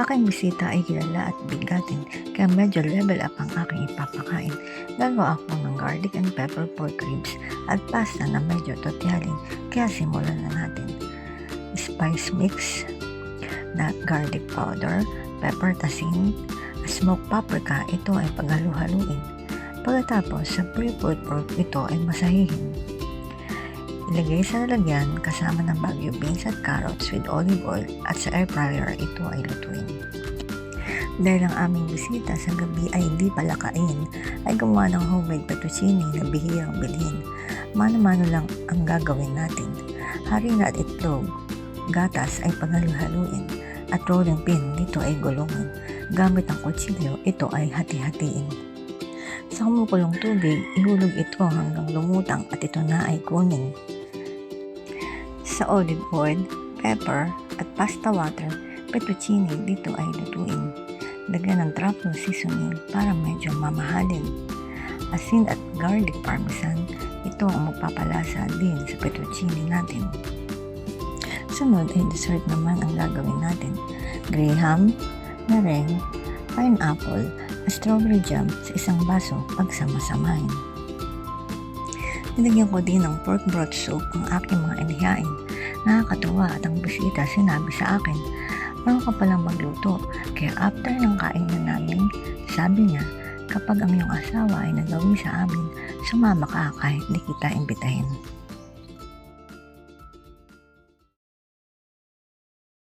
Aking bisita ay kilala at bigatin kaya medyo level up ang aking ipapakain. Gagawa ako ng garlic and pepper pork ribs at pasta na medyo totyalin kaya simulan na natin. Spice mix na garlic powder, pepper tasin, smoked paprika, ito ay paghalu-haluin. Pagkatapos sa pre-pulled pork, ito ay masahihin. Ilagay sa lalagyan kasama ng bagyo beans at carrots with olive oil at sa air fryer ito ay lutuin. Dahil ang aming bisita sa gabi ay hindi palakain, ay gumawa ng homemade fettuccine na bihirang bilhin. Mano-mano lang ang gagawin natin. Harina at itlog, gatas ay paghalu-haluin at rolling pin dito ay gulungan. Gamit ang kutsilyo, ito ay hati-hatiin. Sa kumukulong tubig, ihulog ito hanggang lumutang at ito na ay kunin. Sa olive oil, pepper at pasta water, fettuccine dito ay lutuin. Lagyan ng truffle seasoning para medyo mamahalin. Asin at garlic parmesan, ito ang magpapalasa din sa fettuccine natin. Sunod ay dessert naman ang gagawin natin. Graham, meringue, pineapple, strawberry jam sa isang baso pagsama-samahin. Nilagyan ko din ng pork broth soup ang aking mga inihain. Nakakatuwa at ang bisita sinabi sa akin, Meron ka palang magluto. Kaya after ng kainan namin, sabi niya, kapag ang iyong asawa ay nagawi sa amin, sumama ka kahit di kita imbitahin.